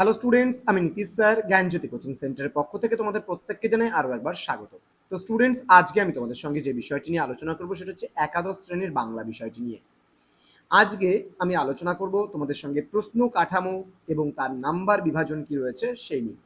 Hello students আমি Nitish sir, জ্ঞানজ্যোতি coaching সেন্টারের পক্ষ থেকে তোমাদের প্রত্যেককে জানাই আরও একবার স্বাগত। তো স্টুডেন্টস আজকে আমি তোমাদের সঙ্গে যে বিষয়টি নিয়ে আলোচনা করব সেটা হচ্ছে একাদশ শ্রেণির বাংলা বিষয়টি নিয়ে। আজকে আমি আলোচনা করব তোমাদের সঙ্গে প্রশ্ন কাঠামো এবং তার নাম্বার বিভাজন কি রয়েছে সেই নিয়ে।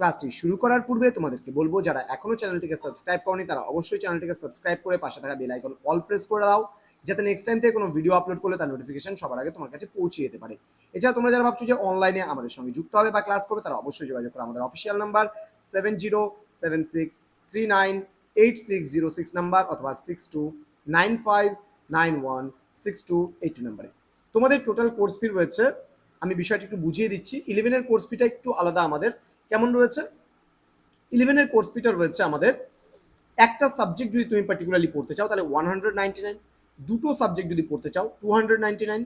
ক্লাসটি শুরু করার পূর্বে তোমাদেরকে বলব, যারা এখনও চ্যানেলটিকে সাবস্ক্রাইব করনি, তারা অবশ্যই চ্যানেলটিকে সাবস্ক্রাইব করে পাশে থাকা বেল আইকন অল প্রেস করে দাও। যাতে নেক্সট টাইম থেকে কোনো ভিডিও আপলোড করলে তার নোটিফিকেশন সবার আগে তোমার কাছে পৌঁছে যেতে পারে। এছাড়া তোমরা যারা ভাবছ যে অনলাইনে আমাদের সঙ্গে যুক্ত হবে বা ক্লাস করবে, তারা অবশ্যই যোগাযোগ করো। আমাদের official number seven zero seven six three nine eight six zero six number অথবা six two nine five nine one six two eight two নাম্বারে তোমাদের টোটাল কোর্স ফি রয়েছে। আমি বিষয়টি একটু বুঝিয়ে দিচ্ছি। ইলেভেনের কোর্স ফিটা একটু আলাদা আমাদের। কেমন রয়েছে? ইলেভেনের কোর্স ফিটা রয়েছে আমাদের। একটা সাবজেক্ট যদি তুমি পার্টিকুলারলি পড়তে চাও, তাহলে ওয়ান হান্ড্রেড নাইনটি নাইন দুটো সাবজেক্ট যদি পড়তে চাও টু হান্ড্রেড নাইন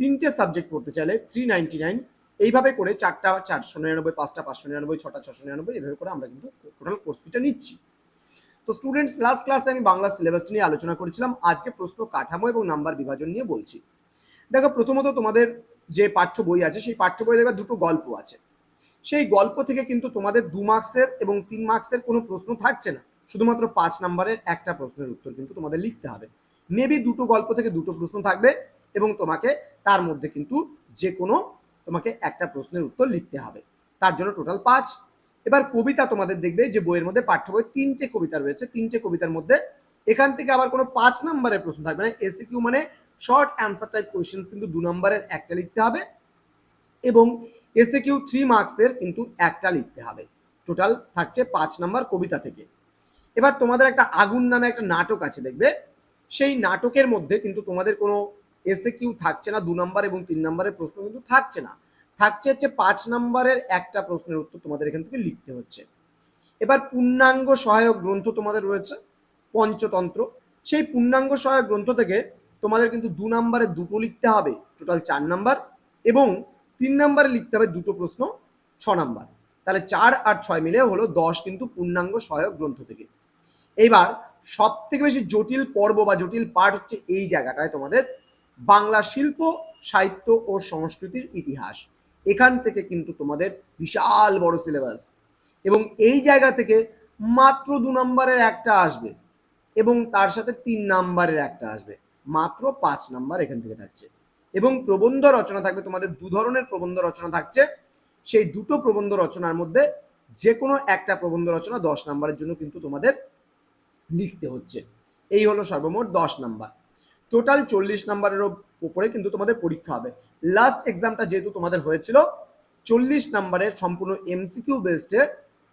তিনটে সাবজেক্ট পড়তে চাইলে থ্রি নাইন এইভাবে করে চারটা, চারশো নিরানব্বই, পাঁচটা পাঁচশো নিরানব্বই, ছটা ছশো নিরানব্বই এইভাবে করে আমরা কিন্তু টোটাল কোর্স ফিটা নিচ্ছি। তো স্টুডেন্টস লাস্ট ক্লাসে আমি বাংলা সিলেবাসটা নিয়ে আলোচনা করেছিলাম। আজকে প্রশ্ন কাঠামো এবং নাম্বার বিভাজন নিয়ে বলছি। দেখো, প্রথমত তোমাদের যে পাঠ্য বই আছে, সেই পাঠ্য বই দেখবে দুটো গল্প আছে। সেই গল্প থেকে কিন্তু তোমাদের দু মার্কসের এবং তিন মার্কসের কোনো প্রশ্ন থাকছে না। শুধুমাত্র পাঁচ নাম্বারের একটা প্রশ্নের উত্তর কিন্তু তোমাদের লিখতে হবে। মেবি দুটো গল্প থেকে দুটো প্রশ্ন থাকবে এবং তোমাকে তার মধ্যে কিন্তু যে কোনো তোমাকে একটা প্রশ্নের উত্তর লিখতে হবে। তার জন্য টোটাল পাঁচ। এবার কবিতা তোমাদের দেখবে যে বইয়ের মধ্যে পাঠ্য বই তিনটে কবিতা রয়েছে। তিনটে কবিতার মধ্যে এখান থেকে আবার কোনো পাঁচ নাম্বারের প্রশ্ন থাকবে না। এসিকিউ মানে শর্ট অ্যান্সার টাইপ কোয়েশ্চেন্স কিন্তু দু নম্বরের একটা লিখতে হবে এবং এসে কিউ থ্রি মার্কসের কিন্তু একটা লিখতে হবে। টোটাল থাকছে পাঁচ নাম্বার কবিতা থেকে। এবার তোমাদের একটা আগুন নামে একটা নাটক আছে দেখবে। সেই নাটকের মধ্যে কিন্তু তোমাদের কোনো এসে কিউ থাকছে না, দু নম্বর এবং তিন নম্বরের প্রশ্ন কিন্তু থাকছে না। থাকছে হচ্ছে পাঁচ নম্বরের একটা প্রশ্নের উত্তর তোমাদের এখান থেকে লিখতে হচ্ছে। এবার পূর্ণাঙ্গ সহায়ক গ্রন্থ তোমাদের রয়েছে, পঞ্চতন্ত্র। সেই পূর্ণাঙ্গ সহায়ক গ্রন্থ থেকে তোমাদের কিন্তু দু নম্বরে দুটো লিখতে হবে টোটাল চার নাম্বার এবং তিন নম্বরে লিখতে হবে দুটো প্রশ্ন, ছ নাম্বার তাহলে চার আর ছয় মিলে হলো দশ কিন্তু পূর্ণাঙ্গ সহায়ক গ্রন্থ থেকে। এইবার সব থেকে বেশি জটিল পর্ব বা জটিল পার্ট হচ্ছে এই জায়গাটায় তোমাদের বাংলা শিল্প, সাহিত্য ও সংস্কৃতির ইতিহাস। এখান থেকে কিন্তু তোমাদের বিশাল বড় সিলেবাস এবং এই জায়গা থেকে মাত্র দু নম্বরের একটা আসবে এবং তার সাথে তিন নাম্বারের একটা আসবে। মাত্র পাঁচ নাম্বার এখান থেকে থাকছে। এবং প্রবন্ধ রচনা থাকবে, তোমাদের দু ধরনের প্রবন্ধ রচনা থাকছে। সেই দুটো প্রবন্ধ রচনার মধ্যে যে কোনো একটা প্রবন্ধ রচনা দশ নাম্বারের জন্য কিন্তু তোমাদের লিখতে হচ্ছে। এই হলো সর্বমোট দশ নাম্বার। টোটাল চল্লিশ নাম্বারের উপরে কিন্তু তোমাদের পরীক্ষা হবে। লাস্ট এক্সামটা যেহেতু তোমাদের হয়েছিল, চল্লিশ নাম্বারের সম্পূর্ণ এমসিকিউ বেসডে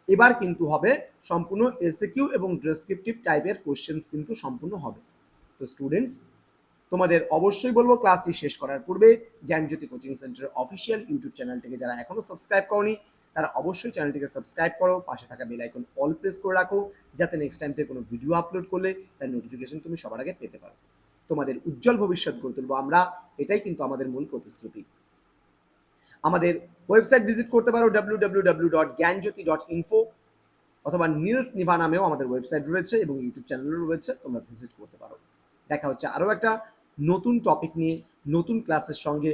এবার কিন্তু হবে সম্পূর্ণ এসিকিউ এবং ডেসক্রিপটিভ টাইপের কোশ্চেন্স কিন্তু সম্পূর্ণ হবে। তো স্টুডেন্টস তোমাদের অবশ্যই বলব ক্লাসটি শেষ করার পূর্বে জ্ঞানজ্যোতি কোচিং সেন্টারের অফিসিয়াল ইউটিউব চ্যানেলটিকে যারা এখনও সাবস্ক্রাইব করনি তারা অবশ্যই চ্যানেলটিকে সাবস্ক্রাইব করো, পাশে থাকা বেল আইকন অল প্রেস করে রাখো, যাতে নেক্সট টাইম থেকে কোনো ভিডিও আপলোড করলে তার নোটিফিকেশন তুমি সবার আগে পেতে পারো। তোমাদের উজ্জ্বল ভবিষ্যৎ গড়ে তুলবো আমরা, এটাই কিন্তু আমাদের মূল প্রতিশ্রুতি। আমাদের ওয়েবসাইট ভিজিট করতে পারো W W W dot Gyanjyoti dot info অথবা নীলস নিভা নামেও আমাদের ওয়েবসাইট রয়েছে এবং ইউটিউব চ্যানেলও রয়েছে, তোমরা ভিজিট করতে পারো। দেখা হচ্ছে আরও একটা নতুন টপিক নিয়ে, নতুন ক্লাসের সঙ্গে।